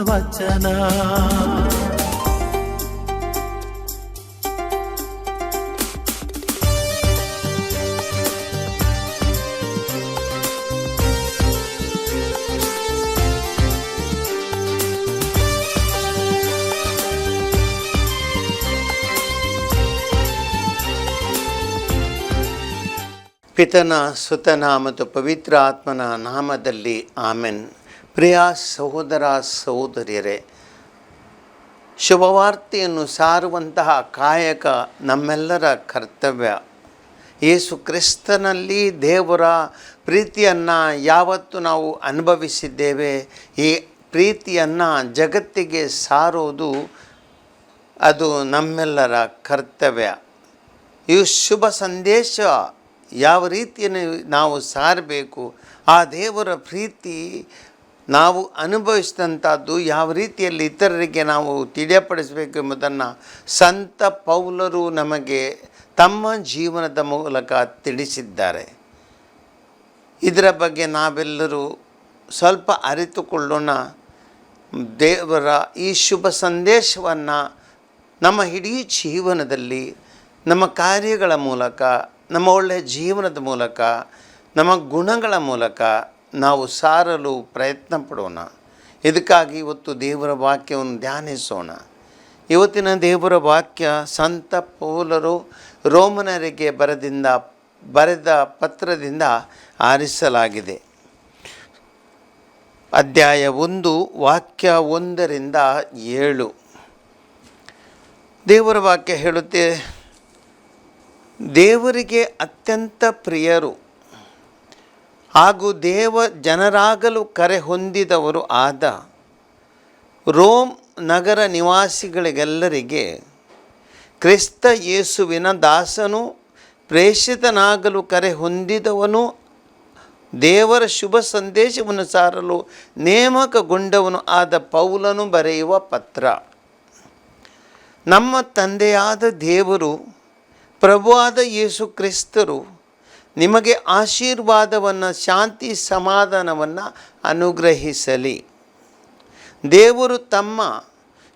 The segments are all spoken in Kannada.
ವಚನ. ಪಿತನ ಸುತನ ಮತ್ತು ಪವಿತ್ರ ಆತ್ಮನ ನಾಮದಲ್ಲಿ ಆಮೆನ್. ಪ್ರಿಯ ಸಹೋದರ ಸಹೋದರಿಯರೇ, ಶುಭವಾರ್ತೆಯನ್ನು ಸಾರುವಂತಹ ಕಾಯಕ ನಮ್ಮೆಲ್ಲರ ಕರ್ತವ್ಯ. ಯೇಸು ಕ್ರಿಸ್ತನಲ್ಲಿ ದೇವರ ಪ್ರೀತಿಯನ್ನು ಯಾವತ್ತು ನಾವು ಅನುಭವಿಸಿದ್ದೇವೆ, ಈ ಪ್ರೀತಿಯನ್ನು ಜಗತ್ತಿಗೆ ಸಾರೋದು ಅದು ನಮ್ಮೆಲ್ಲರ ಕರ್ತವ್ಯ. ಈ ಶುಭ ಸಂದೇಶ ಯಾವ ರೀತಿಯನ್ನು ನಾವು ಸಾರಬೇಕು, ಆ ದೇವರ ಪ್ರೀತಿ ನಾವು ಅನುಭವಿಸಿದಂಥದ್ದು ಯಾವ ರೀತಿಯಲ್ಲಿ ಇತರರಿಗೆ ನಾವು ತಿಳಿಯಪಡಿಸಬೇಕು ಎಂಬುದನ್ನು ಸಂತ ಪೌಲರು ನಮಗೆ ತಮ್ಮ ಜೀವನದ ಮೂಲಕ ತಿಳಿಸಿದ್ದಾರೆ. ಇದರ ಬಗ್ಗೆ ನಾವೆಲ್ಲರೂ ಸ್ವಲ್ಪ ಅರಿತುಕೊಳ್ಳೋಣ. ದೇವರ ಈ ಶುಭ ಸಂದೇಶವನ್ನು ನಮ್ಮ ಇಡೀ ಜೀವನದಲ್ಲಿ, ನಮ್ಮ ಕಾರ್ಯಗಳ ಮೂಲಕ, ನಮ್ಮ ಒಳ್ಳೆಯ ಜೀವನದ ಮೂಲಕ, ನಮ್ಮ ಗುಣಗಳ ಮೂಲಕ ನಾವು ಸಾರಲು ಪ್ರಯತ್ನ ಪಡೋಣ ಇದಕ್ಕಾಗಿ ಇವತ್ತು ದೇವರ ವಾಕ್ಯವನ್ನು ಧ್ಯಾನಿಸೋಣ. ಇವತ್ತಿನ ದೇವರ ವಾಕ್ಯ ಸಂತ ಪೌಲರು ರೋಮನರಿಗೆ ಬರೆದಿಂದ, ಬರೆದ ಪತ್ರದಿಂದ ಆರಿಸಲಾಗಿದೆ. ಅಧ್ಯಾಯ ಒಂದು, ವಾಕ್ಯ ಒಂದರಿಂದ ಏಳು. ದೇವರ ವಾಕ್ಯ ಹೇಳುತ್ತೆ, ದೇವರಿಗೆ ಅತ್ಯಂತ ಪ್ರಿಯರು ಹಾಗೂ ದೇವ ಜನರಾಗಲು ಕರೆ ಹೊಂದಿದವರು ಆದ ರೋಮ್ ನಗರ ನಿವಾಸಿಗಳಿಗೆಲ್ಲರಿಗೆ ಕ್ರಿಸ್ತ ಯೇಸುವಿನ ದಾಸನು ಪ್ರೇಷಿತನಾಗಲು ಕರೆ ಹೊಂದಿದವನು ದೇವರ ಶುಭ ಸಂದೇಶವನ್ನು ಸಾರಲು ನೇಮಕಗೊಂಡವನು ಆದ ಪೌಲನು ಬರೆಯುವ ಪತ್ರ. ನಮ್ಮ ತಂದೆಯಾದ ದೇವರು, ಪ್ರಭುವಾದ ಯೇಸು ಕ್ರಿಸ್ತರು ನಿಮಗೆ ಆಶೀರ್ವಾದವನ್ನು, ಶಾಂತಿ ಸಮಾಧಾನವನ್ನು ಅನುಗ್ರಹಿಸಲಿ. ದೇವರು ತಮ್ಮ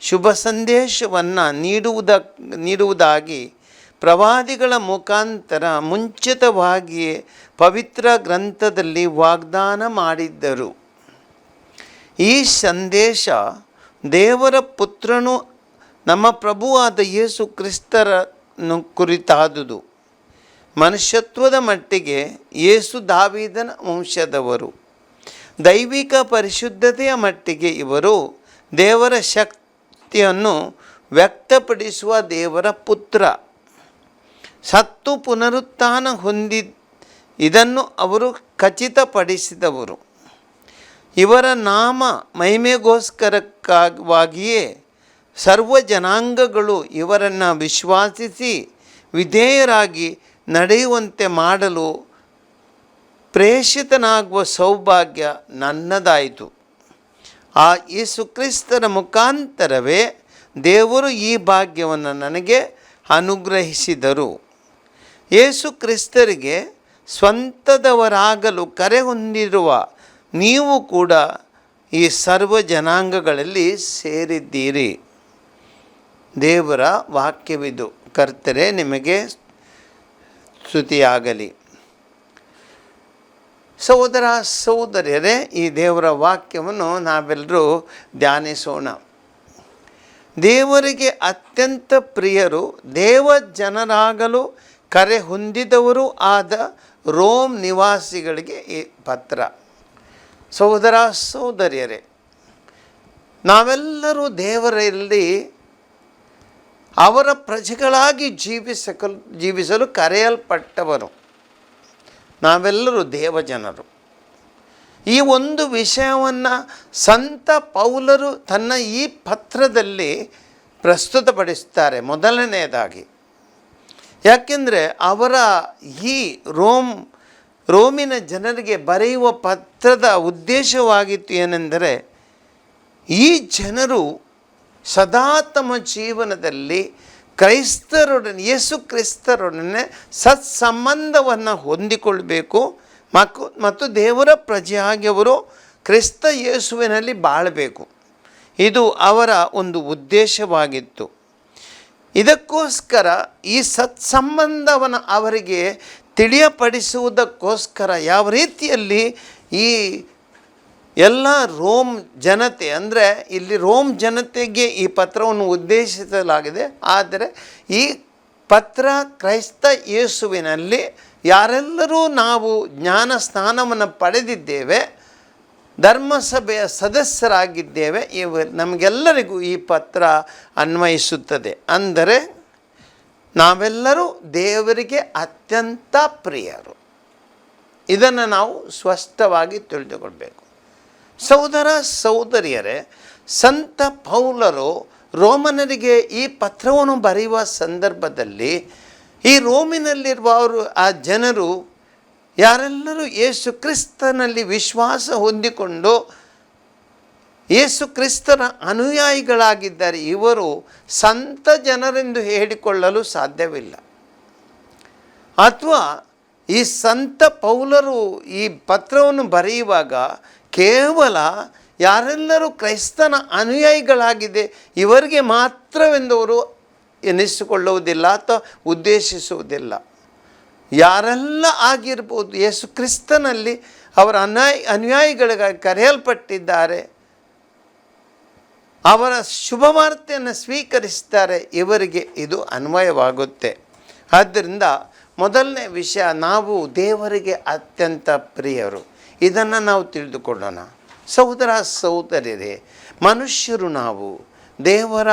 ಶುಭ ಸಂದೇಶವನ್ನು ನೀಡುವುದ, ನೀಡುವುದಾಗಿ ಪ್ರವಾದಿಗಳ ಮುಖಾಂತರ ಮುಂಚಿತವಾಗಿಯೇ ಪವಿತ್ರ ಗ್ರಂಥದಲ್ಲಿ ವಾಗ್ದಾನ ಮಾಡಿದ್ದರು. ಈ ಸಂದೇಶ ದೇವರ ಪುತ್ರನು ನಮ್ಮ ಪ್ರಭುವಾದ ಯೇಸು ಕ್ರಿಸ್ತರನ್ನು ಕುರಿತಾದುದು. ಮನುಷ್ಯತ್ವದ ಮಟ್ಟಿಗೆ ಯೇಸು ದಾವಿದನ ವಂಶದವರು. ದೈವಿಕ ಪರಿಶುದ್ಧತೆಯ ಮಟ್ಟಿಗೆ ಇವರು ದೇವರ ಶಕ್ತಿಯನ್ನು ವ್ಯಕ್ತಪಡಿಸುವ ದೇವರ ಪುತ್ರ. ಸತ್ತು ಪುನರುತ್ಥಾನ ಹೊಂದಿ, ಇದನ್ನು ಅವರು ಖಚಿತಪಡಿಸಿದವರು. ಇವರ ನಾಮ ಮಹಿಮೆಗೋಸ್ಕರಕ್ಕಾಗಿಯೇ ಸರ್ವ ಜನಾಂಗಗಳು ಇವರನ್ನು ವಿಶ್ವಾಸಿಸಿ ವಿಧೇಯರಾಗಿ ನಡೆಯುವಂತೆ ಮಾಡಲು ಪ್ರೇಷಿತನಾಗುವ ಸೌಭಾಗ್ಯ ನನ್ನದಾಯಿತು. ಆ ಯೇಸು ಕ್ರಿಸ್ತರ ಮುಖಾಂತರವೇ ದೇವರು ಈ ಭಾಗ್ಯವನ್ನು ನನಗೆ ಅನುಗ್ರಹಿಸಿದರು. ಯೇಸು ಕ್ರಿಸ್ತರಿಗೆ ಸ್ವಂತದವರಾಗಲು ಕರೆ ಹೊಂದಿರುವ ನೀವು ಕೂಡ ಈ ಸರ್ವ ಜನಾಂಗಗಳಲ್ಲಿ ಸೇರಿದ್ದೀರಿ. ದೇವರ ವಾಕ್ಯವಿದು. ಕರ್ತರೆ, ನಿಮಗೆ ಸ್ತುತಿಯಾಗಲಿ ಸಹೋದರ ಸಹೋದರಿಯರೇ, ಈ ದೇವರ ವಾಕ್ಯವನ್ನು ನಾವೆಲ್ಲರೂ ಧ್ಯಾನಿಸೋಣ. ದೇವರಿಗೆ ಅತ್ಯಂತ ಪ್ರಿಯರು, ದೇವ ಜನರಾಗಲು ಕರೆ ಹೊಂದಿದವರು ಆದ ರೋಮ್ ನಿವಾಸಿಗಳಿಗೆ ಈ ಪತ್ರ. ಸಹೋದರ ಸಹೋದರಿಯರೇ, ನಾವೆಲ್ಲರೂ ದೇವರಲ್ಲಿ ಅವರ ಪ್ರಜೆಗಳಾಗಿ ಜೀವಿಸಲು ಜೀವಿಸಲು ಕರೆಯಲ್ಪಟ್ಟವರು. ನಾವೆಲ್ಲರೂ ದೇವಜನರು. ಈ ಒಂದು ವಿಷಯವನ್ನು ಸಂತ ಪೌಲರು ತನ್ನ ಈ ಪತ್ರದಲ್ಲಿ ಪ್ರಸ್ತುತಪಡಿಸ್ತಾರೆ ಮೊದಲನೆಯದಾಗಿ. ಯಾಕೆಂದರೆ ಅವರ ಈ ರೋಮ್, ರೋಮಿನ ಜನರಿಗೆ ಬರೆಯುವ ಪತ್ರದ ಉದ್ದೇಶವಾಗಿತ್ತು ಏನೆಂದರೆ ಈ ಜನರು ಸದಾ ತಮ್ಮ ಜೀವನದಲ್ಲಿ ಕ್ರೈಸ್ತರೊಡನೆ, ಯೇಸು ಕ್ರಿಸ್ತರೊಡನೆ ಸತ್ಸಂಬಂಧವನ್ನು ಹೊಂದಿಕೊಳ್ಬೇಕು. ಮಕ್ಕು ಮತ್ತು ದೇವರ ಪ್ರಜೆಯಾಗಿ ಅವರು ಕ್ರಿಸ್ತ ಯೇಸುವಿನಲ್ಲಿ ಬಾಳಬೇಕು. ಇದು ಅವರ ಒಂದು ಉದ್ದೇಶವಾಗಿತ್ತು. ಇದಕ್ಕೋಸ್ಕರ ಈ ಸತ್ಸಂಬಂಧವನ್ನು ಅವರಿಗೆ ತಿಳಿಯಪಡಿಸುವುದಕ್ಕೋಸ್ಕರ ಯಾವ ರೀತಿಯಲ್ಲಿ ಈ ಎಲ್ಲ ರೋಮ್ ಜನತೆ, ಅಂದರೆ ಇಲ್ಲಿ ರೋಮ್ ಜನತೆಗೆ ಈ ಪತ್ರವನ್ನು ಉದ್ದೇಶಿಸಲಾಗಿದೆ. ಆದರೆ ಈ ಪತ್ರ ಕ್ರೈಸ್ತ ಯೇಸುವಿನಲ್ಲಿ ಯಾರೆಲ್ಲರೂ ನಾವು ಜ್ಞಾನ ಸ್ನಾನವನ್ನು ಪಡೆದಿದ್ದೇವೆ, ಧರ್ಮಸಭೆಯ ಸದಸ್ಯರಾಗಿದ್ದೇವೆ, ಇವ ನಮಗೆಲ್ಲರಿಗೂ ಈ ಪತ್ರ ಅನ್ವಯಿಸುತ್ತದೆ. ಅಂದರೆ ನಾವೆಲ್ಲರೂ ದೇವರಿಗೆ ಅತ್ಯಂತ ಪ್ರಿಯರು. ಇದನ್ನು ನಾವು ಸ್ಪಷ್ಟವಾಗಿ ತಿಳಿದುಕೊಳ್ಬೇಕು. ಸಹೋದರ ಸಹೋದರಿಯರೇ, ಸಂತ ಪೌಲರು ರೋಮನರಿಗೆ ಈ ಪತ್ರವನ್ನು ಬರೆಯುವ ಸಂದರ್ಭದಲ್ಲಿ ಈ ರೋಮಿನಲ್ಲಿರುವವರು ಆ ಜನರು ಯಾರೆಲ್ಲರೂ ಯೇಸು ಕ್ರಿಸ್ತನಲ್ಲಿ ವಿಶ್ವಾಸ ಹೊಂದಿಕೊಂಡು ಯೇಸು ಕ್ರಿಸ್ತನ ಅನುಯಾಯಿಗಳಾಗಿದ್ದಾರೆ. ಇವರು ಸಂತ ಜನರೆಂದು ಹೇಳಿಕೊಳ್ಳಲು ಸಾಧ್ಯವಿಲ್ಲ. ಅಥವಾ ಈ ಸಂತ ಪೌಲರು ಈ ಪತ್ರವನ್ನು ಬರೆಯುವಾಗ ಕೇವಲ ಯಾರೆಲ್ಲರೂ ಕ್ರೈಸ್ತನ ಅನುಯಾಯಿಗಳಾಗಿದೆ, ಇವರಿಗೆ ಮಾತ್ರವೆಂದವರು ಎನಿಸಿಕೊಳ್ಳುವುದಿಲ್ಲ ಅಥವಾ ಉದ್ದೇಶಿಸುವುದಿಲ್ಲ. ಯಾರೆಲ್ಲ ಆಗಿರ್ಬೋದು, ಯೇಸು ಕ್ರಿಸ್ತನಲ್ಲಿ ಅವರ ಅನ್ಯಾಯ, ಅನುಯಾಯಿಗಳಿಗಾಗಿ ಕರೆಯಲ್ಪಟ್ಟಿದ್ದಾರೆ, ಅವರ ಶುಭವಾರ್ತೆಯನ್ನು ಸ್ವೀಕರಿಸ್ತಾರೆ ಇವರಿಗೆ ಇದು ಅನ್ವಯವಾಗುತ್ತೆ. ಆದ್ದರಿಂದ ಮೊದಲನೇ ವಿಷಯ, ನಾವು ದೇವರಿಗೆ ಅತ್ಯಂತ ಪ್ರಿಯರು. ಇದನ್ನು ನಾವು ತಿಳಿದುಕೊಳ್ಳೋಣ. ಸಹೋದರ ಸಹೋದರಿಯರೇ ಮನುಷ್ಯರು ನಾವು, ದೇವರ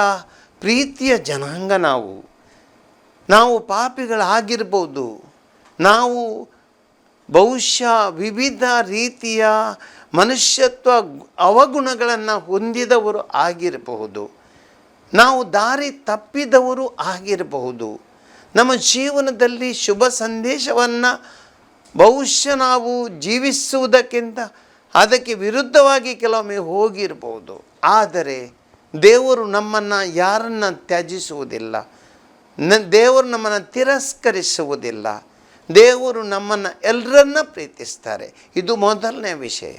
ಪ್ರೀತಿಯ ಜನಾಂಗ ನಾವು. ನಾವು ಪಾಪಿಗಳಾಗಿರ್ಬೋದು. ನಾವು ಬಹುಶಃ ವಿವಿಧ ರೀತಿಯ ಮನುಷ್ಯತ್ವ ಅವಗುಣಗಳನ್ನು ಹೊಂದಿದವರು ಆಗಿರಬಹುದು. ನಾವು ದಾರಿ ತಪ್ಪಿದವರು ಆಗಿರಬಹುದು. ನಮ್ಮ ಜೀವನದಲ್ಲಿ ಶುಭ ಸಂದೇಶವನ್ನು ಬಹುಶಃ ನಾವು ಜೀವಿಸುವುದಕ್ಕಿಂತ ಅದಕ್ಕೆ ವಿರುದ್ಧವಾಗಿ ಕೆಲವೊಮ್ಮೆ ಹೋಗಿರ್ಬೋದು. ಆದರೆ ದೇವರು ನಮ್ಮನ್ನು ಯಾರನ್ನು ತ್ಯಜಿಸುವುದಿಲ್ಲ. ನ ದೇವರು ನಮ್ಮನ್ನು ತಿರಸ್ಕರಿಸುವುದಿಲ್ಲ. ದೇವರು ನಮ್ಮನ್ನು ಎಲ್ಲರನ್ನ ಪ್ರೀತಿಸ್ತಾರೆ. ಇದು ಮೊದಲನೇ ವಿಷಯ.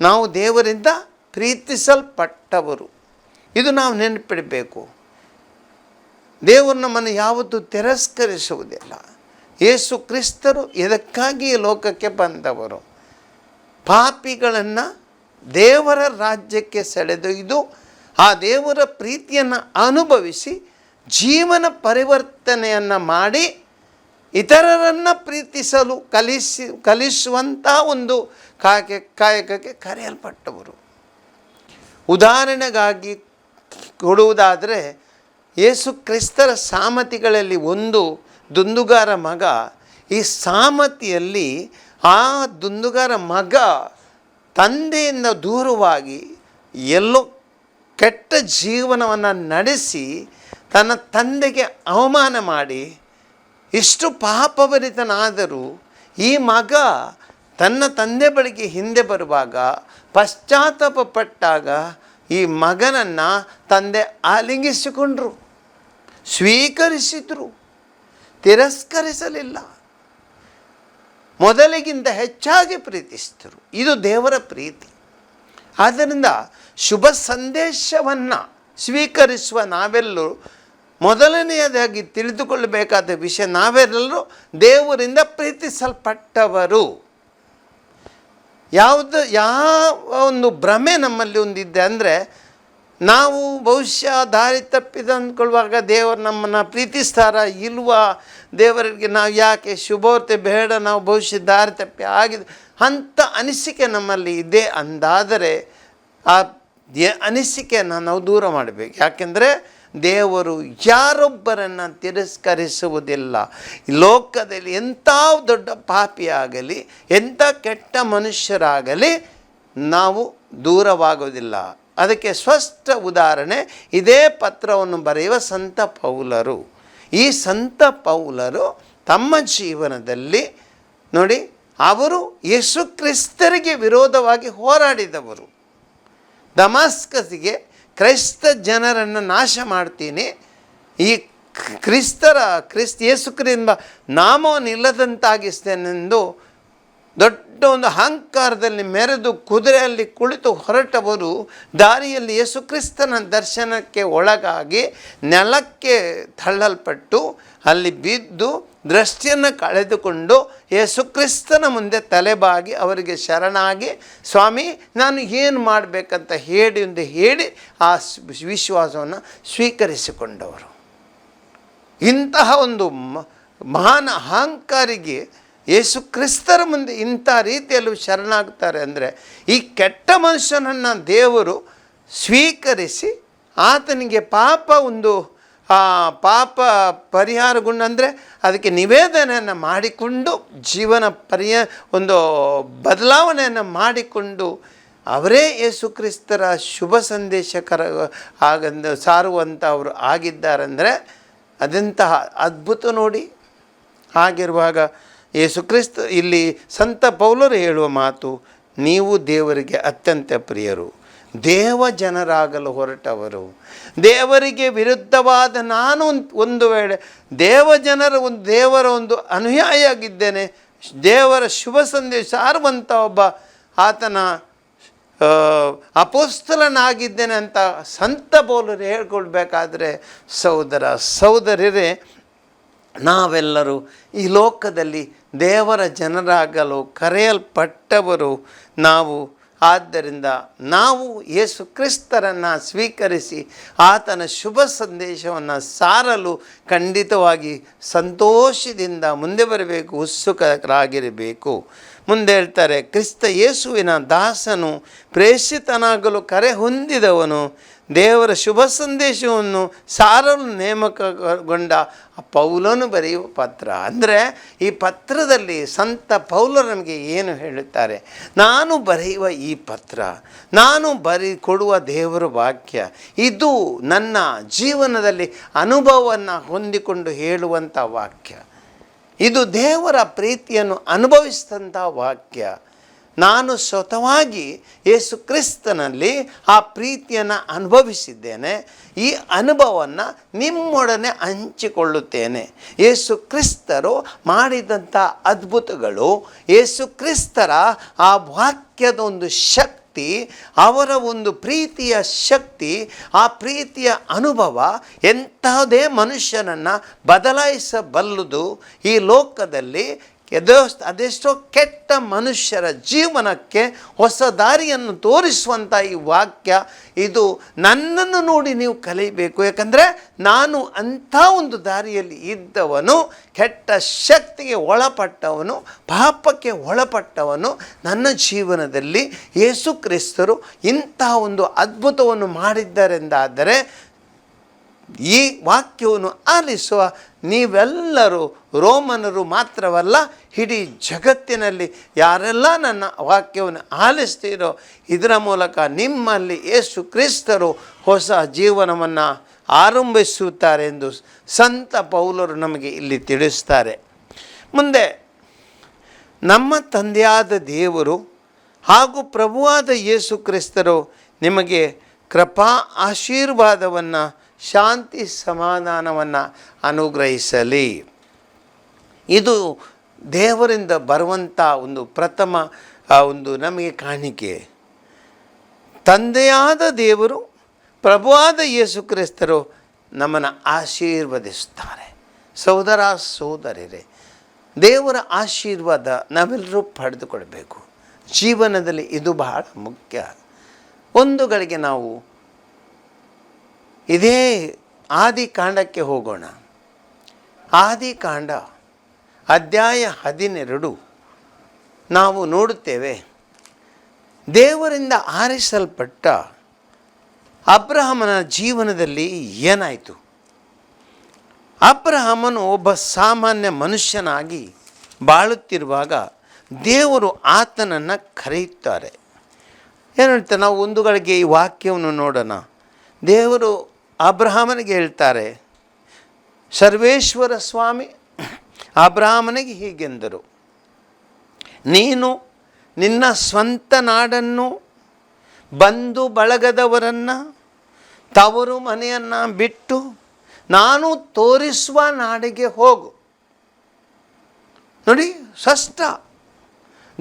ನಾವು ದೇವರಿಂದ ಪ್ರೀತಿಸಲ್ಪಟ್ಟವರು. ಇದು ನಾವು ನೆನಪಿಡಬೇಕು. ದೇವರು ನಮ್ಮನ್ನು ಯಾವತ್ತೂ ತಿರಸ್ಕರಿಸುವುದಿಲ್ಲ. ಯೇಸು ಕ್ರಿಸ್ತರು ಇದಕ್ಕಾಗಿ ಲೋಕಕ್ಕೆ ಬಂದವರು? ಪಾಪಿಗಳನ್ನು ದೇವರ ರಾಜ್ಯಕ್ಕೆ ಸೆಳೆದೊಯ್ದು, ಆ ದೇವರ ಪ್ರೀತಿಯನ್ನು ಅನುಭವಿಸಿ, ಜೀವನ ಪರಿವರ್ತನೆಯನ್ನು ಮಾಡಿ, ಇತರರನ್ನು ಪ್ರೀತಿಸಲು ಕಲಿಸಿ ಕಲಿಸುವಂಥ ಒಂದು ಕಾಯಕ, ಕಾಯಕಕ್ಕೆ ಕರೆಯಲ್ಪಟ್ಟವರು. ಉದಾಹರಣೆಗಾಗಿ ಕೊಡುವುದಾದರೆ, ಯೇಸು ಕ್ರಿಸ್ತರ ಸಾಮತಿಗಳಲ್ಲಿ ಒಂದು ದುಂದುಗಾರ ಮಗ ಈ ಸಾಮತಿಯಲ್ಲಿ ಆ ದುಂದುಗಾರ ಮಗ ತಂದೆಯಿಂದ ದೂರವಾಗಿ ಎಲ್ಲೋ ಕೆಟ್ಟ ಜೀವನವನ್ನು ನಡೆಸಿ ತನ್ನ ತಂದೆಗೆ ಅವಮಾನ ಮಾಡಿ ಇಷ್ಟು ಪಾಪಭರಿತನಾದರೂ ಈ ಮಗ ತನ್ನ ತಂದೆ ಬಳಿಗೆ ಹಿಂದೆ ಬರುವಾಗ ಪಶ್ಚಾತ್ತಾಪ ಪಟ್ಟಾಗ ಈ ಮಗನನ್ನು ತಂದೆ ಆಲಿಂಗಿಸಿಕೊಂಡರು, ಸ್ವೀಕರಿಸಿದರು. ತಿರಸ್ಕರಿಸಲಿಲ್ಲ. ಮೊದಲಿಗಿಂತ ಹೆಚ್ಚಾಗಿ ಪ್ರೀತಿಸಿದರು. ಇದು ದೇವರ ಪ್ರೀತಿ. ಆದ್ದರಿಂದ ಶುಭ ಸಂದೇಶವನ್ನು ಸ್ವೀಕರಿಸುವ ನಾವೆಲ್ಲರೂ ಮೊದಲನೆಯದಾಗಿ ತಿಳಿದುಕೊಳ್ಳಬೇಕಾದ ವಿಷಯ ನಾವೆಲ್ಲರೂ ದೇವರಿಂದ ಪ್ರೀತಿಸಲ್ಪಟ್ಟವರು. ಯಾವುದು, ಯಾವ ಒಂದು ಭ್ರಮೆ ನಮ್ಮಲ್ಲಿ ಒಂದಿದೆ ಅಂದರೆ ನಾವು ಬಹುಶಃ ದಾರಿ ತಪ್ಪಿದ ಅಂದ್ಕೊಳ್ಳುವಾಗ ದೇವರು ನಮ್ಮನ್ನು ಪ್ರೀತಿಸ್ತಾರ, ಇಲ್ವಾ? ದೇವರಿಗೆ ನಾವು ಯಾಕೆ ಶುಭವರ್ತೆ ಬೇಡ, ನಾವು ಬಹುಶಃ ದಾರಿ ತಪ್ಪಿ ಆಗಿದೆ ಅಂಥ ಅನಿಸಿಕೆ ನಮ್ಮಲ್ಲಿ ಇದೆ ಅಂದಾದರೆ ಆ ಅನಿಸಿಕೆಯನ್ನು ನಾವು ದೂರ ಮಾಡಬೇಕು. ಯಾಕೆಂದರೆ ದೇವರು ಯಾರೊಬ್ಬರನ್ನು ತಿರಸ್ಕರಿಸುವುದಿಲ್ಲ. ಲೋಕದಲ್ಲಿ ಎಂಥ ದೊಡ್ಡ ಪಾಪಿಯಾಗಲಿ ಎಂಥ ಕೆಟ್ಟ ಮನುಷ್ಯರಾಗಲಿ ನಾವು ದೂರವಾಗುವುದಿಲ್ಲ. ಅದಕ್ಕೆ ಸ್ಪಷ್ಟ ಉದಾಹರಣೆ, ಇದೇ ಪತ್ರವನ್ನು ಬರೆಯುವ ಸಂತ ಪೌಲರು. ಈ ಸಂತ ಪೌಲರು ತಮ್ಮ ಜೀವನದಲ್ಲಿ ನೋಡಿ, ಅವರು ಯೇಸು ಕ್ರಿಸ್ತರಿಗೆ ವಿರೋಧವಾಗಿ ಹೋರಾಡಿದವರು. ದಮಾಸ್ಕಸಿಗೆ ಕ್ರೈಸ್ತ ಜನರನ್ನು ನಾಶ ಮಾಡ್ತೀನಿ. ಈ ಕ್ರಿಸ್ತರ, ಕ್ರಿಸ್ತ ಯೇಸುಕ್ರಿಂದ ನಾಮವನ್ನು ಇಲ್ಲದಂತಾಗಿಸ್ತೇನೆಂದು ದೊಡ್ಡ ಒಂದು ಅಹಂಕಾರದಲ್ಲಿ ಮೆರೆದು ಕುದುರೆಯಲ್ಲಿ ಕುಳಿತು ಹೊರಟವರು ದಾರಿಯಲ್ಲಿ ಯೇಸುಕ್ರಿಸ್ತನ ದರ್ಶನಕ್ಕೆ ಒಳಗಾಗಿ ನೆಲಕ್ಕೆ ತಳ್ಳಲ್ಪಟ್ಟು ಅಲ್ಲಿ ಬಿದ್ದು ದೃಷ್ಟಿಯನ್ನು ಕಳೆದುಕೊಂಡು ಯೇಸುಕ್ರಿಸ್ತನ ಮುಂದೆ ತಲೆಬಾಗಿ ಅವರಿಗೆ ಶರಣಾಗಿ, ಸ್ವಾಮಿ, ನಾನು ಏನು ಮಾಡಬೇಕಂತ ಹೇಳಿ ಎಂದು ಹೇಳಿ ಆ ವಿಶ್ವಾಸವನ್ನು ಸ್ವೀಕರಿಸಿಕೊಂಡವರು. ಇಂತಹ ಒಂದು ಮಹಾನ್ ಅಹಂಕಾರಿಗೆ ಯೇಸು ಕ್ರಿಸ್ತರ ಮುಂದೆ ಇಂಥ ರೀತಿಯಲ್ಲೂ ಶರಣಾಗ್ತಾರೆ ಅಂದರೆ ಈ ಕೆಟ್ಟ ಮನುಷ್ಯನನ್ನು ದೇವರು ಸ್ವೀಕರಿಸಿ ಆತನಿಗೆ ಪಾಪ ಒಂದು ಪಾಪ ಪಾಪ ಗುಣ ಅಂದರೆ ಅದಕ್ಕೆ ನಿವೇದನೆಯನ್ನು ಮಾಡಿಕೊಂಡು ಜೀವನ ಪರಿಯ, ಒಂದು ಬದಲಾವಣೆಯನ್ನು ಮಾಡಿಕೊಂಡು ಅವರೇ ಯೇಸು ಕ್ರಿಸ್ತರ ಶುಭ ಸಂದೇಶಕರ ಆಗಂದು ಸಾರುವಂಥವರು ಆಗಿದ್ದಾರೆಂದರೆ ಅದೆಂತಹ ಅದ್ಭುತ ನೋಡಿ. ಹಾಗಿರುವಾಗ ಯೇಸು ಕ್ರಿಸ್ತ, ಇಲ್ಲಿ ಸಂತ ಪೌಲರು ಹೇಳುವ ಮಾತು, ನೀವು ದೇವರಿಗೆ ಅತ್ಯಂತ ಪ್ರಿಯರು. ದೇವ ಜನರಾಗಲು ಹೊರಟವರು. ದೇವರಿಗೆ ವಿರುದ್ಧವಾದ ನಾನು ಒಂದ್- ವೇಳೆ ದೇವ ಜನರ ಒಂದು, ದೇವರ ಒಂದು ಅನುಯಾಯಿಯಾಗಿದ್ದೇನೆ, ದೇವರ ಶುಭ ಸಂದೇಶ ಸಾರುವಂಥ ಒಬ್ಬ ಆತನ ಅಪೋಸ್ತಲನಾಗಿದ್ದೇನೆ ಅಂತ ಸಂತ ಪೌಲರು ಹೇಳ್ಕೊಳ್ಬೇಕಾದ್ರೆ, ಸಹೋದರ, ಸಹೋದರರೇ ನಾವೆಲ್ಲರೂ ಈ ಲೋಕದಲ್ಲಿ ದೇವರ ಜನರಾಗಲು ಕರೆಯಲ್ಪಟ್ಟವರು ನಾವು. ಆದ್ದರಿಂದ ನಾವು ಯೇಸು ಕ್ರಿಸ್ತರನ್ನು ಸ್ವೀಕರಿಸಿ ಆತನ ಶುಭ ಸಂದೇಶವನ್ನು ಸಾರಲು ಖಂಡಿತವಾಗಿ ಸಂತೋಷದಿಂದ ಮುಂದೆ ಬರಬೇಕು, ಉತ್ಸುಕರಾಗಿರಬೇಕು. ಮುಂದೆ ಹೇಳ್ತಾರೆ, ಕ್ರಿಸ್ತ ಯೇಸುವಿನ ದಾಸನು, ಪ್ರೇಷಿತನಾಗಲು ಕರೆ ಹೊಂದಿದವನು ದೇವರ ಶುಭ ಸಂದೇಶವನ್ನು ಸಾರಲು ನೇಮಕಗೊಂಡ ಪೌಲನು ಬರೆಯುವ ಪತ್ರ. ಅಂದರೆ ಈ ಪತ್ರದಲ್ಲಿ ಸಂತ ಪೌಲ ನಮಗೆ ಏನು ಹೇಳುತ್ತಾರೆ? ನಾನು ಬರೆಯುವ ಈ ಪತ್ರ, ನಾನು ಬರಿ ಕೊಡುವ ದೇವರ ವಾಕ್ಯ, ಇದು ನನ್ನ ಜೀವನದಲ್ಲಿ ಅನುಭವವನ್ನು ಹೊಂದಿಕೊಂಡು ಹೇಳುವಂಥ ವಾಕ್ಯ. ಇದು ದೇವರ ಪ್ರೀತಿಯನ್ನು ಅನುಭವಿಸಿದಂಥ ವಾಕ್ಯ. ನಾನು ಸ್ವತವಾಗಿ ಯೇಸು ಕ್ರಿಸ್ತನಲ್ಲಿ ಆ ಪ್ರೀತಿಯನ್ನು ಅನುಭವಿಸಿದ್ದೇನೆ. ಈ ಅನುಭವವನ್ನು ನಿಮ್ಮೊಡನೆ ಹಂಚಿಕೊಳ್ಳುತ್ತೇನೆ. ಯೇಸು ಕ್ರಿಸ್ತರು ಮಾಡಿದಂಥ ಅದ್ಭುತಗಳು, ಯೇಸು ಕ್ರಿಸ್ತರ ಆ ವಾಕ್ಯದ ಒಂದು ಶಕ್ತಿ, ಅವರ ಒಂದು ಪ್ರೀತಿಯ ಶಕ್ತಿ, ಆ ಪ್ರೀತಿಯ ಅನುಭವ ಎಂಥದೇ ಮನುಷ್ಯನನ್ನು ಬದಲಾಯಿಸಬಲ್ಲದು. ಈ ಲೋಕದಲ್ಲಿ ಎದೋ ಅದೆಷ್ಟೋ ಕೆಟ್ಟ ಮನುಷ್ಯರ ಜೀವನಕ್ಕೆ ಹೊಸ ದಾರಿಯನ್ನು ತೋರಿಸುವಂಥ ಈ ವಾಕ್ಯ. ಇದು ನನ್ನನ್ನು ನೋಡಿ ನೀವು ಕಲಿಬೇಕು. ಯಾಕಂದರೆ ನಾನು ಅಂಥ ಒಂದು ದಾರಿಯಲ್ಲಿ ಇದ್ದವನು, ಕೆಟ್ಟ ಶಕ್ತಿಗೆ ಒಳಪಟ್ಟವನು, ಪಾಪಕ್ಕೆ ಒಳಪಟ್ಟವನು, ನನ್ನ ಜೀವನದಲ್ಲಿ ಯೇಸು ಕ್ರಿಸ್ತರು ಇಂತಹ ಒಂದು ಅದ್ಭುತವನ್ನು ಮಾಡಿದ್ದಾರೆಂದಾದರೆ ಈ ವಾಕ್ಯವನ್ನು ಆಲಿಸುವ ನೀವೆಲ್ಲರೂ ರೋಮನರು ಮಾತ್ರವಲ್ಲ, ಇಡೀ ಜಗತ್ತಿನಲ್ಲಿ ಯಾರೆಲ್ಲ ನನ್ನ ವಾಕ್ಯವನ್ನು ಆಲಿಸ್ತೀರೋ, ಇದರ ಮೂಲಕ ನಿಮ್ಮಲ್ಲಿ ಯೇಸು ಕ್ರಿಸ್ತರು ಹೊಸ ಜೀವನವನ್ನು ಆರಂಭಿಸುತ್ತಾರೆ ಎಂದು ಸಂತ ಪೌಲರು ನಮಗೆ ಇಲ್ಲಿ ತಿಳಿಸ್ತಾರೆ. ಮುಂದೆ, ನಮ್ಮ ತಂದೆಯಾದ ದೇವರು ಹಾಗೂ ಪ್ರಭುವಾದ ಯೇಸು ಕ್ರಿಸ್ತರು ನಿಮಗೆ ಕೃಪಾ ಆಶೀರ್ವಾದವನ್ನು ಶಾಂತಿ ಸಮಾಧಾನವನ್ನು ಅನುಗ್ರಹಿಸಲಿ. ಇದು ದೇವರಿಂದ ಬರುವಂಥ ಒಂದು ಪ್ರಥಮ ಒಂದು ನಮಗೆ ಕಾಣಿಕೆ. ತಂದೆಯಾದ ದೇವರು, ಪ್ರಭುವಾದ ಯೇಸು ಕ್ರಿಸ್ತರು ನಮ್ಮನ್ನು ಆಶೀರ್ವದಿಸ್ತಾರೆ ಸಹೋದರ ಸಹೋದರಿರೇ ದೇವರ ಆಶೀರ್ವಾದ ನಾವೆಲ್ಲರೂ ಪಡೆದುಕೊಳ್ಬೇಕು. ಜೀವನದಲ್ಲಿ ಇದು ಬಹಳ ಮುಖ್ಯ. ಒಂದು ಗಳಿಗೆ ನಾವು ಇದೇ ಆದಿಕಾಂಡಕ್ಕೆ ಹೋಗೋಣ. ಆದಿಕಾಂಡ ಅಧ್ಯಾಯ ಹದಿನೆರಡು ನಾವು ನೋಡುತ್ತೇವೆ. ದೇವರಿಂದ ಆರಿಸಲ್ಪಟ್ಟ ಅಬ್ರಹಮನ ಜೀವನದಲ್ಲಿ ಏನಾಯಿತು? ಅಬ್ರಹಮನು ಒಬ್ಬ ಸಾಮಾನ್ಯ ಮನುಷ್ಯನಾಗಿ ಬಾಳುತ್ತಿರುವಾಗ ದೇವರು ಆತನನ್ನು ಕರೆಯುತ್ತಾರೆ. ಏನು ಹೇಳ್ತಾರೆ? ನಾವು ಒಂದು ಗಳಿಗೆ ಈ ವಾಕ್ಯವನ್ನು ನೋಡೋಣ. ದೇವರು ಅಬ್ರಹಾಮನಿಗೆ ಹೇಳ್ತಾರೆ, ಸರ್ವೇಶ್ವರ ಸ್ವಾಮಿ, ಅಬ್ರಾಹ್ಮನಿಗೆ ಹೀಗೆಂದರು. ನೀನು ನಿನ್ನ ಸ್ವಂತ ನಾಡನ್ನು, ಬಂಧು ಬಳಗದವರನ್ನು, ತವರು ಮನೆಯನ್ನು ಬಿಟ್ಟು ನಾನು ತೋರಿಸುವ ನಾಡಿಗೆ ಹೋಗು. ನೋಡಿ ಸ್ಪಷ್ಟ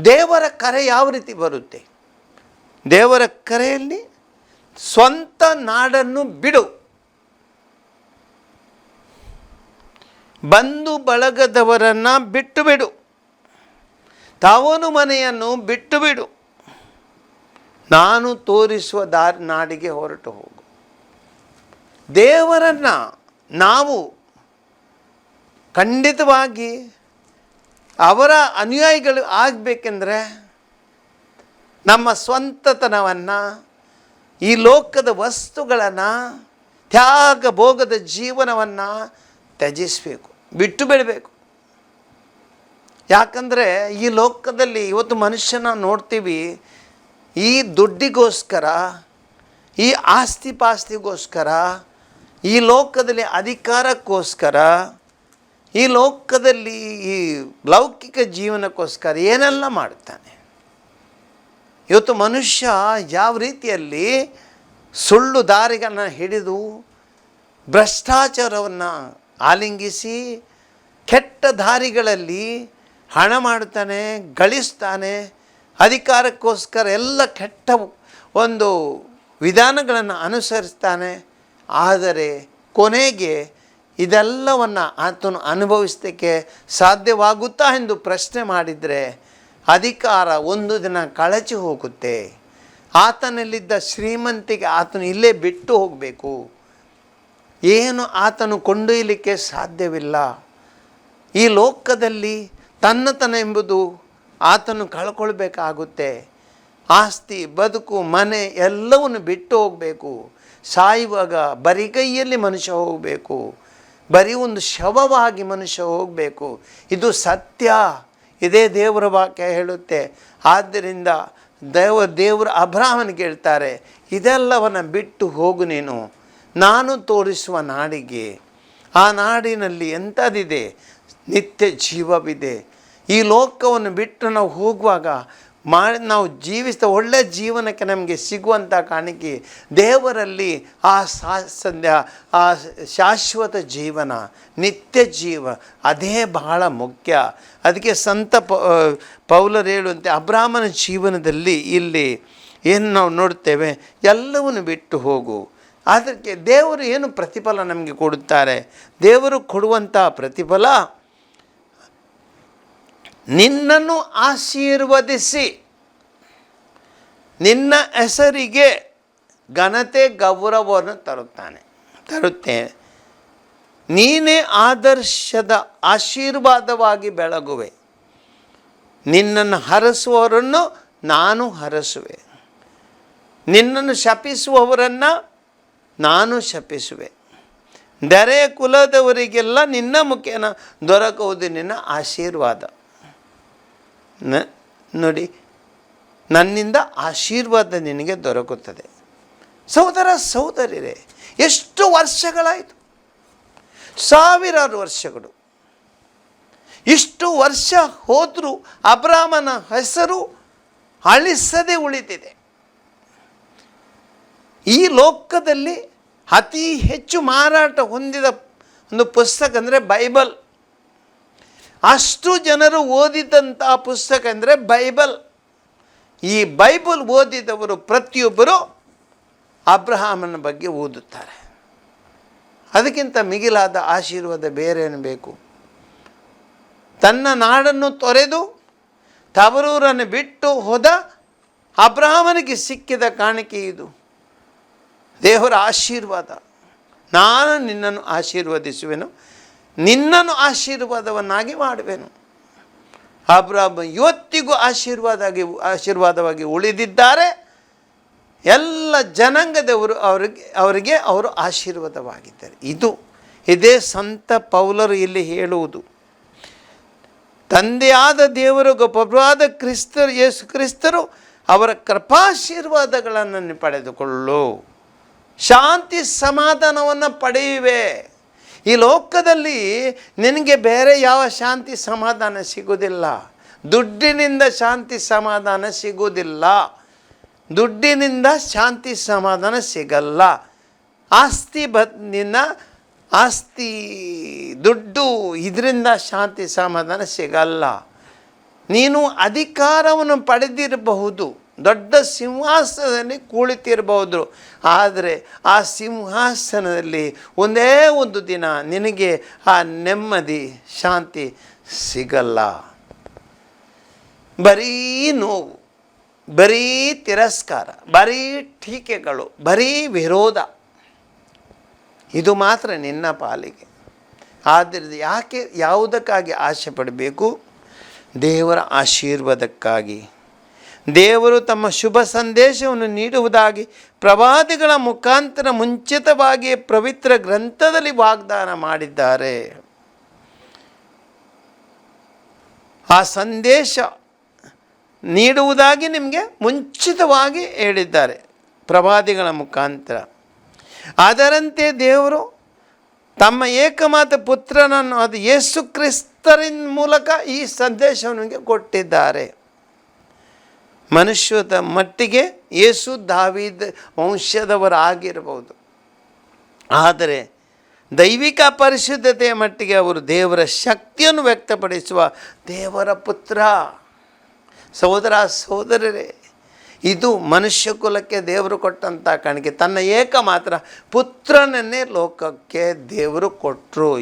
ದೇವರ ಕರೆ ಯಾವ ರೀತಿ ಬರುತ್ತೆ? ದೇವರ ಕರೆಯಲ್ಲಿ ಸ್ವಂತ ನಾಡನ್ನು ಬಿಡು. ಬಂಧು ಬಳಗದವರನ್ನು ಬಿಟ್ಟು ಬಿಡು. ತಾವನು ಮನೆಯನ್ನು ಬಿಟ್ಟು ಬಿಡು. ನಾನು ತೋರಿಸುವ ದಾರಿ ನಾಡಿಗೆ ಹೊರಟು ಹೋಗು. ದೇವರನ್ನು ನಾವು ಖಂಡಿತವಾಗಿ ಅವರ ಅನುಯಾಯಿಗಳು ಆಗಬೇಕೆಂದರೆ ನಮ್ಮ ಸ್ವಂತತನವನ್ನು, ಈ ಲೋಕದ ವಸ್ತುಗಳನ್ನು, ತ್ಯಾಗ ಭೋಗದ ಜೀವನವನ್ನು ತ್ಯಜಿಸಬೇಕು, ಬಿಟ್ಟು ಬಿಡಬೇಕು ಯಾಕಂದರೆ ಈ ಲೋಕದಲ್ಲಿ ಇವತ್ತು ಮನುಷ್ಯನ ನೋಡ್ತೀವಿ, ಈ ದುಡ್ಡಿಗೋಸ್ಕರ, ಈ ಆಸ್ತಿ ಪಾಸ್ತಿಗೋಸ್ಕರ ಈ ಲೋಕದಲ್ಲಿ ಅಧಿಕಾರಕ್ಕೋಸ್ಕರ, ಈ ಲೋಕದಲ್ಲಿ ಈ ಲೌಕಿಕ ಜೀವನಕ್ಕೋಸ್ಕರ ಏನೆಲ್ಲ ಮಾಡ್ತಾನೆ. ಇವತ್ತು ಮನುಷ್ಯ ಯಾವ ರೀತಿಯಲ್ಲಿ ಸುಳ್ಳು ದಾರಿಗಳನ್ನು ಹಿಡಿದು ಭ್ರಷ್ಟಾಚಾರವನ್ನು ಆಲಿಂಗಿಸಿ ಕೆಟ್ಟ ದಾರಿಗಳಲ್ಲಿ ಹಣ ಮಾಡ್ತಾನೆ, ಗಳಿಸ್ತಾನೆ, ಅಧಿಕಾರಕ್ಕೋಸ್ಕರ ಎಲ್ಲ ಕೆಟ್ಟ ಒಂದು ವಿಧಾನಗಳನ್ನು ಅನುಸರಿಸ್ತಾನೆ. ಆದರೆ ಕೊನೆಗೆ ಇದೆಲ್ಲವನ್ನು ಆತನು ಅನುಭವಿಸಲಿಕ್ಕೆ ಸಾಧ್ಯವಾಗುತ್ತಾ ಎಂದು ಪ್ರಶ್ನೆ ಮಾಡಿದರೆ ಅಧಿಕಾರ ಒಂದು ದಿನ ಕಳಚಿ ಹೋಗುತ್ತೆ. ಆತನಲ್ಲಿದ್ದ ಶ್ರೀಮಂತಿಗೆ ಆತನು ಇಲ್ಲೇ ಬಿಟ್ಟು ಹೋಗಬೇಕು. ಏನು ಆತನು ಕೊಂಡೊಯ್ಯಲಿಕ್ಕೆ ಸಾಧ್ಯವಿಲ್ಲ. ಈ ಲೋಕದಲ್ಲಿ ತನ್ನತನ ಎಂಬುದು ಆತನು ಕಳ್ಕೊಳ್ಬೇಕಾಗುತ್ತೆ. ಆಸ್ತಿ, ಬದುಕು, ಮನೆ ಎಲ್ಲವನ್ನು ಬಿಟ್ಟು ಹೋಗಬೇಕು. ಸಾಯುವಾಗ ಬರಿಗೈಯಲ್ಲಿ ಮನುಷ್ಯ ಹೋಗಬೇಕು. ಬರೀ ಒಂದು ಶವವಾಗಿ ಮನುಷ್ಯ ಹೋಗಬೇಕು. ಇದು ಸತ್ಯ. ಇದೇ ದೇವರ ವಾಕ್ಯ ಹೇಳುತ್ತೆ. ಆದ್ದರಿಂದ ದೇವ ದೇವರ ಅಬ್ರಾಹ್ಮನಿಗೆ ಹೇಳ್ತಾರೆ, ಇದೆಲ್ಲವನ್ನು ಬಿಟ್ಟು ಹೋಗು ನೀನು. ನಾನು ತೋರಿಸುವ ನಾಡಿಗೆ, ಆ ನಾಡಿನಲ್ಲಿ ಎಂಥದಿದೆ? ನಿತ್ಯ ಜೀವವಿದೆ. ಈ ಲೋಕವನ್ನು ಬಿಟ್ಟು ನಾವು ಹೋಗುವಾಗ ಮಾಡಿ ನಾವು ಜೀವಿಸಿದ ಒಳ್ಳೆಯ ಜೀವನಕ್ಕೆ ನಮಗೆ ಸಿಗುವಂಥ ಕಾಣಿಕೆ ದೇವರಲ್ಲಿ ಆ ಸಂಧ್ಯ ಆ ಶಾಶ್ವತ ಜೀವನ, ನಿತ್ಯ ಜೀವ. ಅದೇ ಬಹಳ ಮುಖ್ಯ. ಅದಕ್ಕೆ ಸಂತ ಪೌಲರು ಹೇಳುವಂತೆ ಅಬ್ರಾಹ್ಮನ ಜೀವನದಲ್ಲಿ ಇಲ್ಲಿ ಏನು ನಾವು ನೋಡ್ತೇವೆ? ಎಲ್ಲವನ್ನು ಬಿಟ್ಟು ಹೋಗು. ಅದಕ್ಕೆ ದೇವರು ಏನು ಪ್ರತಿಫಲ ನಮಗೆ ಕೊಡುತ್ತಾರೆ? ದೇವರು ಕೊಡುವಂಥ ಪ್ರತಿಫಲ ನಿನ್ನನ್ನು ಆಶೀರ್ವದಿಸಿ. ನಿನ್ನ ಹೆಸರಿಗೆ ಘನತೆ ಗೌರವವನ್ನು ತರುತ್ತಾನೆ. ತರುತ್ತೆ. ನೀನೇ ಆದರ್ಶದ ಆಶೀರ್ವಾದವಾಗಿ ಬೆಳಗುವೆ. ನಿನ್ನನ್ನು ಹರಸುವವರನ್ನು ನಾನು ಹರಸುವೆ. ನಿನ್ನನ್ನು ಶಪಿಸುವವರನ್ನು ನಾನು ಶಪಿಸುವೆ. ದರೆ ಕುಲದವರಿಗೆಲ್ಲ ನಿನ್ನ ಮುಖೇನ ದೊರಕುವುದು ನಿನ್ನ ಆಶೀರ್ವಾದ. ನೋಡಿ, ನನ್ನಿಂದ ಆಶೀರ್ವಾದ ನಿನಗೆ ದೊರಕುತ್ತದೆ. ಸಹೋದರ, ಸಹೋದರಿರೇ, ಎಷ್ಟು ವರ್ಷಗಳಾಯಿತು? ಸಾವಿರಾರು ವರ್ಷಗಳು. ಇಷ್ಟು ವರ್ಷ ಹೋದರೂ ಅಬ್ರಾಹ್ಮನ ಹೆಸರು ಅಳಿಸದೆ ಉಳಿದಿದೆ. ಈ ಲೋಕದಲ್ಲಿ ಅತಿ ಹೆಚ್ಚು ಮಾರಾಟ ಹೊಂದಿದ ಒಂದು ಪುಸ್ತಕ ಅಂದರೆ ಬೈಬಲ್. ಅಷ್ಟು ಜನರು ಓದಿದಂಥ ಪುಸ್ತಕ ಅಂದರೆ ಬೈಬಲ್. ಈ ಬೈಬಲ್ ಓದಿದವರು ಪ್ರತಿಯೊಬ್ಬರು ಅಬ್ರಹಾಮನ ಬಗ್ಗೆ ಓದುತ್ತಾರೆ. ಅದಕ್ಕಿಂತ ಮಿಗಿಲಾದ ಆಶೀರ್ವಾದ ಬೇರೇನು ಬೇಕು ತನ್ನ ನಾಡನ್ನು ತೊರೆದು ತವರೂರನ್ನು ಬಿಟ್ಟು ಹೋದ ಅಬ್ರಹಾಮನಿಗೆ ಸಿಕ್ಕಿದ ಕಾಣಿಕೆ ಇದು. ದೇವರ ಆಶೀರ್ವಾದ. ನಾನು ನಿನ್ನನ್ನು ಆಶೀರ್ವದಿಸುವೆನು, ನಿನ್ನನ್ನು ಆಶೀರ್ವಾದವನ್ನಾಗಿ ಮಾಡುವೆನು. ಅಬ್ರಾಹ್ಮ ಇವತ್ತಿಗೂ ಆಶೀರ್ವಾದಾಗಿ, ಆಶೀರ್ವಾದವಾಗಿ ಉಳಿದಿದ್ದಾರೆ. ಎಲ್ಲ ಜನಾಂಗದವರು ಅವರಿಗೆ ಅವರಿಗೆ ಅವರು ಆಶೀರ್ವಾದವಾಗಿದ್ದಾರೆ. ಇದು, ಇದೇ ಸಂತ ಪೌಲರು ಇಲ್ಲಿ ಹೇಳುವುದು. ತಂದೆಯಾದ ದೇವರು ಪ್ರಭುವಾದ ಕ್ರಿಸ್ತರು ಯೇಸು ಕ್ರಿಸ್ತರು ಅವರ ಕೃಪಾಶೀರ್ವಾದಗಳನ್ನು ಪಡೆದುಕೊಳ್ಳು. ಶಾಂತಿ ಸಮಾಧಾನವನ್ನು ಪಡೆಯುವೆ. ಈ ಲೋಕದಲ್ಲಿ ನಿನಗೆ ಬೇರೆ ಯಾವ ಶಾಂತಿ ಸಮಾಧಾನ ಸಿಗುವುದಿಲ್ಲ. ದುಡ್ಡಿನಿಂದ ಶಾಂತಿ ಸಮಾಧಾನ ಸಿಗುವುದಿಲ್ಲ. ದುಡ್ಡಿನಿಂದ ಶಾಂತಿ ಸಮಾಧಾನ ಸಿಗಲ್ಲ. ಆಸ್ತಿ ಬದ್ನಿಂದ ಆಸ್ತಿ ದುಡ್ಡು ಇದರಿಂದ ಶಾಂತಿ ಸಮಾಧಾನ ಸಿಗಲ್ಲ. ನೀನು ಅಧಿಕಾರವನ್ನು ಪಡೆದಿರಬಹುದು. ದೊಡ್ಡ ಸಿಂಹಾಸನದಲ್ಲಿ ಕುಳಿತಿರಬಹುದು ಆದರೆ ಆ ಸಿಂಹಾಸನದಲ್ಲಿ ಒಂದೇ ಒಂದು ದಿನ ನಿನಗೆ ಆ ನೆಮ್ಮದಿ, ಶಾಂತಿ ಸಿಗಲ್ಲ. ಬರೀ ನೋವು, ಬರೀ ತಿರಸ್ಕಾರ, ಬರೀ ಟೀಕೆಗಳು, ಬರೀ ವಿರೋಧ. ಇದು ಮಾತ್ರ ನಿನ್ನ ಪಾಲಿಗೆ. ಆದ್ದರಿಂದ ಯಾಕೆ ಯಾವುದಕ್ಕಾಗಿ ಆಸೆ ಪಡಬೇಕು? ದೇವರ ಆಶೀರ್ವಾದಕ್ಕಾಗಿ. ದೇವರು ತಮ್ಮ ಶುಭ ಸಂದೇಶವನ್ನು ನೀಡುವುದಾಗಿ ಪ್ರವಾದಿಗಳ ಮುಖಾಂತರ ಮುಂಚಿತವಾಗಿ ಪವಿತ್ರ ಗ್ರಂಥದಲ್ಲಿ ವಾಗ್ದಾನ ಮಾಡಿದ್ದಾರೆ. ಆ ಸಂದೇಶ ನೀಡುವುದಾಗಿ ನಿಮಗೆ ಮುಂಚಿತವಾಗಿ ಹೇಳಿದ್ದಾರೆ ಪ್ರವಾದಿಗಳ ಮುಖಾಂತರ. ಅದರಂತೆ ದೇವರು ತಮ್ಮ ಏಕಮಾತ ಪುತ್ರನನ್ನು ಅದು ಯೇಸು ಕ್ರಿಸ್ತರಿನ ಮೂಲಕ ಈ ಸಂದೇಶವನ್ನು ಕೊಟ್ಟಿದ್ದಾರೆ. ಮನುಷ್ಯದ ಮಟ್ಟಿಗೆ ಯೇಸು ದಾವಿದ ವಂಶದವರಾಗಿರಬಹುದು. ಆದರೆ ದೈವಿಕ ಪರಿಶುದ್ಧತೆಯ ಮಟ್ಟಿಗೆ ಅವರು ದೇವರ ಶಕ್ತಿಯನ್ನು ವ್ಯಕ್ತಪಡಿಸುವ ದೇವರ ಪುತ್ರ. ಸಹೋದರ ಸಹೋದರರೇ ಇದು ಮನುಷ್ಯ ಕುಲಕ್ಕೆ ದೇವರು ಕೊಟ್ಟಂಥ ಕಾಣಿಕೆ. ತನ್ನ ಏಕ ಮಾತ್ರ ಪುತ್ರನನ್ನೇ ಲೋಕಕ್ಕೆ ದೇವರು ಕೊಟ್ಟರು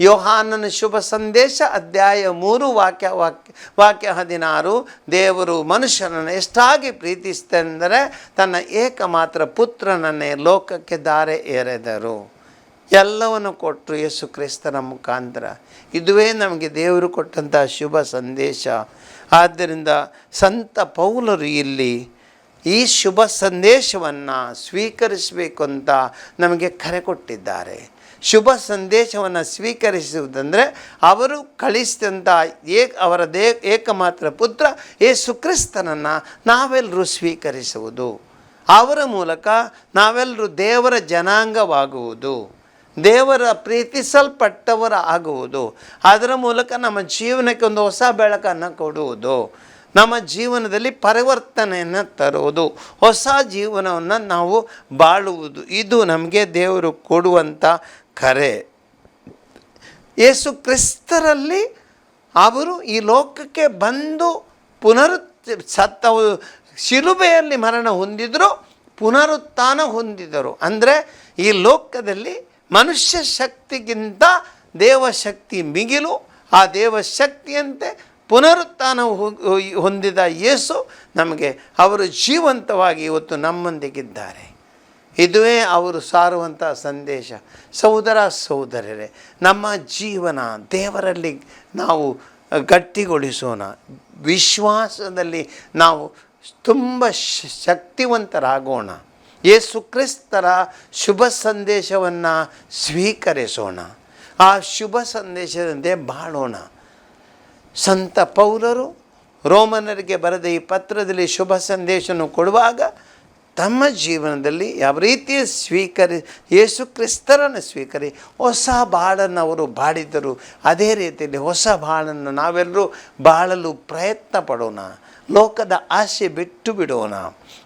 ಯೋಹಾನನ ಶುಭ ಸಂದೇಶ ಅಧ್ಯಾಯ ಮೂರು ವಾಕ್ಯ ವಾಕ್ಯ ವಾಕ್ಯ ಹದಿನಾರು. ದೇವರು ಮನುಷ್ಯನನ್ನು ಎಷ್ಟಾಗಿ ಪ್ರೀತಿಸ್ತೆಂದರೆ ತನ್ನ ಏಕ ಮಾತ್ರ ಪುತ್ರನನ್ನೇ ಲೋಕಕ್ಕೆ ದಾರೆ ಏರೆದರು. ಎಲ್ಲವನ್ನು ಕೊಟ್ಟರು ಯೇಸು ಕ್ರಿಸ್ತನ ಮುಖಾಂತರ. ಇದುವೇ ನಮಗೆ ದೇವರು ಕೊಟ್ಟಂಥ ಶುಭ ಸಂದೇಶ. ಆದ್ದರಿಂದ ಸಂತ ಪೌಲರು ಇಲ್ಲಿ ಈ ಶುಭ ಸಂದೇಶವನ್ನು ಸ್ವೀಕರಿಸಬೇಕು ಅಂತ ನಮಗೆ ಕರೆ ಕೊಟ್ಟಿದ್ದಾರೆ. ಶುಭ ಸಂದೇಶವನ್ನು ಸ್ವೀಕರಿಸುವುದಂದರೆ ಅವರು ಕಳಿಸಿದಂಥ ಏಕ ಅವರ ದೇ ಏಕಮಾತ್ರ ಪುತ್ರ ಏ ಸುಕ್ರಿಸ್ತನನ್ನು ನಾವೆಲ್ಲರೂ ಸ್ವೀಕರಿಸುವುದು. ಅವರ ಮೂಲಕ ನಾವೆಲ್ಲರೂ ದೇವರ ಜನಾಂಗವಾಗುವುದು. ದೇವರ ಪ್ರೀತಿಸಲ್ಪಟ್ಟವರ ಆಗುವುದು. ಅದರ ಮೂಲಕ ನಮ್ಮ ಜೀವನಕ್ಕೆ ಒಂದು ಹೊಸ ಬೆಳಕನ್ನು ಕೊಡುವುದು. ನಮ್ಮ ಜೀವನದಲ್ಲಿ ಪರಿವರ್ತನೆಯನ್ನು ತರುವುದು. ಹೊಸ ಜೀವನವನ್ನು ನಾವು ಬಾಳುವುದು. ಇದು ನಮಗೆ ದೇವರು ಕೊಡುವಂಥ ಕರೆ. ಯೇಸು ಕ್ರಿಸ್ತರಲ್ಲಿ ಅವರು ಈ ಲೋಕಕ್ಕೆ ಬಂದು ಪುನರುತ್ ಸತ್ತ ಶಿಲುಬೆಯಲ್ಲಿ ಮರಣ ಹೊಂದಿದ್ರು, ಪುನರುತ್ಥಾನ ಹೊಂದಿದರು. ಅಂದರೆ ಈ ಲೋಕದಲ್ಲಿ ಮನುಷ್ಯ ಶಕ್ತಿಗಿಂತ ದೇವಶಕ್ತಿ ಮಿಗಿಲು, ಆ ದೇವಶಕ್ತಿಯಂತೆ ಪುನರುತ್ಥಾನ ಹೊಂದಿದ ಯೇಸು ನಮಗೆ ಅವರು ಜೀವಂತವಾಗಿ ಇವತ್ತು ನಮ್ಮೊಂದಿಗಿದ್ದಾರೆ. ಇದುವೇ ಅವರು ಸಾರುವಂಥ ಸಂದೇಶ. ಸಹೋದರ ಸಹೋದರರೇ, ನಮ್ಮ ಜೀವನ ದೇವರಲ್ಲಿ ನಾವು ಗಟ್ಟಿಗೊಳಿಸೋಣ. ವಿಶ್ವಾಸದಲ್ಲಿ ನಾವು ತುಂಬ ಶಕ್ತಿವಂತರಾಗೋಣ. ಯೇಸು ಕ್ರಿಸ್ತರ ಶುಭ ಸಂದೇಶವನ್ನು ಸ್ವೀಕರಿಸೋಣ. ಆ ಶುಭ ಸಂದೇಶದಂತೆ ಬಾಳೋಣ. ಸಂತ ಪೌಲರು ರೋಮನರಿಗೆ ಬರೆದ ಈ ಪತ್ರದಲ್ಲಿ ಶುಭ ಸಂದೇಶವನ್ನು ಕೊಡುವಾಗ ತಮ್ಮ ಜೀವನದಲ್ಲಿ ಯಾವ ರೀತಿ ಸ್ವೀಕರಿ, ಯೇಸು ಕ್ರಿಸ್ತರನ್ನು ಸ್ವೀಕರಿ, ಹೊಸ ಬಾಳನ್ನು ಅವರು ಬಾಡಿದ್ದರು ಅದೇ ರೀತಿಯಲ್ಲಿ ಹೊಸ ಬಾಳನ್ನು ನಾವೆಲ್ಲರೂ ಬಾಳಲು ಪ್ರಯತ್ನ ಪಡೋಣ ಲೋಕದ ಆಸೆ ಬಿಟ್ಟು ಬಿಡೋಣ.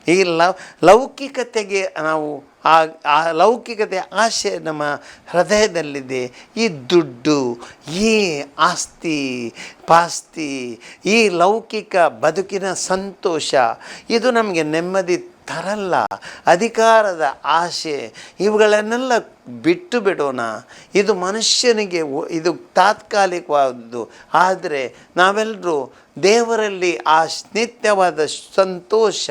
ಈ ಲವ್, ಲೌಕಿಕತೆಗೆ ನಾವು ಆ ಆ ಲೌಕಿಕತೆ ಆಸೆ ನಮ್ಮ ಹೃದಯದಲ್ಲಿದೆ. ಈ ದುಡ್ಡು, ಈ ಆಸ್ತಿ, ಪಾಸ್ತಿ, ಈ ಲೌಕಿಕ ಬದುಕಿನ ಸಂತೋಷ, ಇದು ನಮಗೆ ನೆಮ್ಮದಿ ತರಲ್ಲ. ಅಧಿಕಾರದ ಆಸೆ, ಇವುಗಳನ್ನೆಲ್ಲ ಬಿಟ್ಟು ಬಿಡೋಣ. ಇದು ಮನುಷ್ಯನಿಗೆ ಇದು ತಾತ್ಕಾಲಿಕವಾದದ್ದು ಆದರೆ ನಾವೆಲ್ಲರೂ ದೇವರಲ್ಲಿ ಆ ನಿತ್ಯವಾದ ಸಂತೋಷ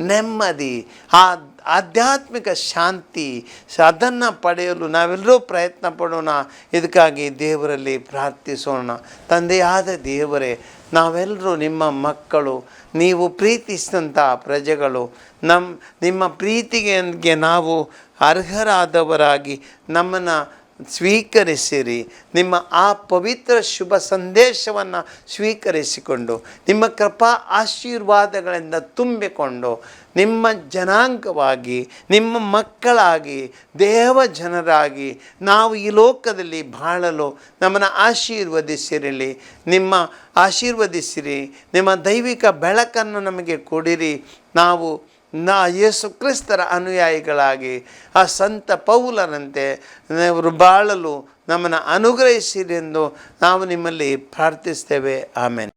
ನೆಮ್ಮದಿ, ಆ ಆಧ್ಯಾತ್ಮಿಕ ಶಾಂತಿ ಅದನ್ನು ಪಡೆಯಲು ನಾವೆಲ್ಲರೂ ಪ್ರಯತ್ನ ಪಡೋಣ. ಇದಕ್ಕಾಗಿ ದೇವರಲ್ಲಿ ಪ್ರಾರ್ಥಿಸೋಣ. ತಂದೆಯಾದ ದೇವರೇ, ನಾವೆಲ್ಲರೂ ನಿಮ್ಮ ಮಕ್ಕಳು, ನೀವು ಪ್ರೀತಿಸಿದಂಥ ಪ್ರಜೆಗಳು ನಮ್ಮ ನಿಮ್ಮ ಪ್ರೀತಿಗೆ ನಾವು ಅರ್ಹರಾದವರಾಗಿ ನಮ್ಮನ್ನು ಸ್ವೀಕರಿಸಿರಿ. ನಿಮ್ಮ ಆ ಪವಿತ್ರ ಶುಭ ಸಂದೇಶವನ್ನು ಸ್ವೀಕರಿಸಿಕೊಂಡು, ನಿಮ್ಮ ಕೃಪಾ ಆಶೀರ್ವಾದಗಳಿಂದ ತುಂಬಿಕೊಂಡು, ನಿಮ್ಮ ಜನಾಂಗವಾಗಿ, ನಿಮ್ಮ ಮಕ್ಕಳಾಗಿ, ದೇವ ಜನರಾಗಿ ನಾವು ಈ ಲೋಕದಲ್ಲಿ ಬಾಳಲು ನಮ್ಮನ್ನು ಆಶೀರ್ವದಿಸಿರಲಿ. ನಿಮ್ಮ ಆಶೀರ್ವದಿಸಿರಿ, ನಿಮ್ಮ ದೈವಿಕ ಬೆಳಕನ್ನು ನಮಗೆ ಕೊಡಿರಿ. ನಾವು ನಾ ಯೇಸು ಕ್ರಿಸ್ತರ ಅನುಯಾಯಿಗಳಾಗಿ ಆ ಸಂತ ಪೌಲರಂತೆ ಅವರು ಬಾಳಲು ನಮ್ಮನ್ನು ಅನುಗ್ರಹಿಸಿರೆಂದು ನಾವು ನಿಮ್ಮಲ್ಲಿ ಪ್ರಾರ್ಥಿಸ್ತೇವೆ. ಆಮೇಲೆ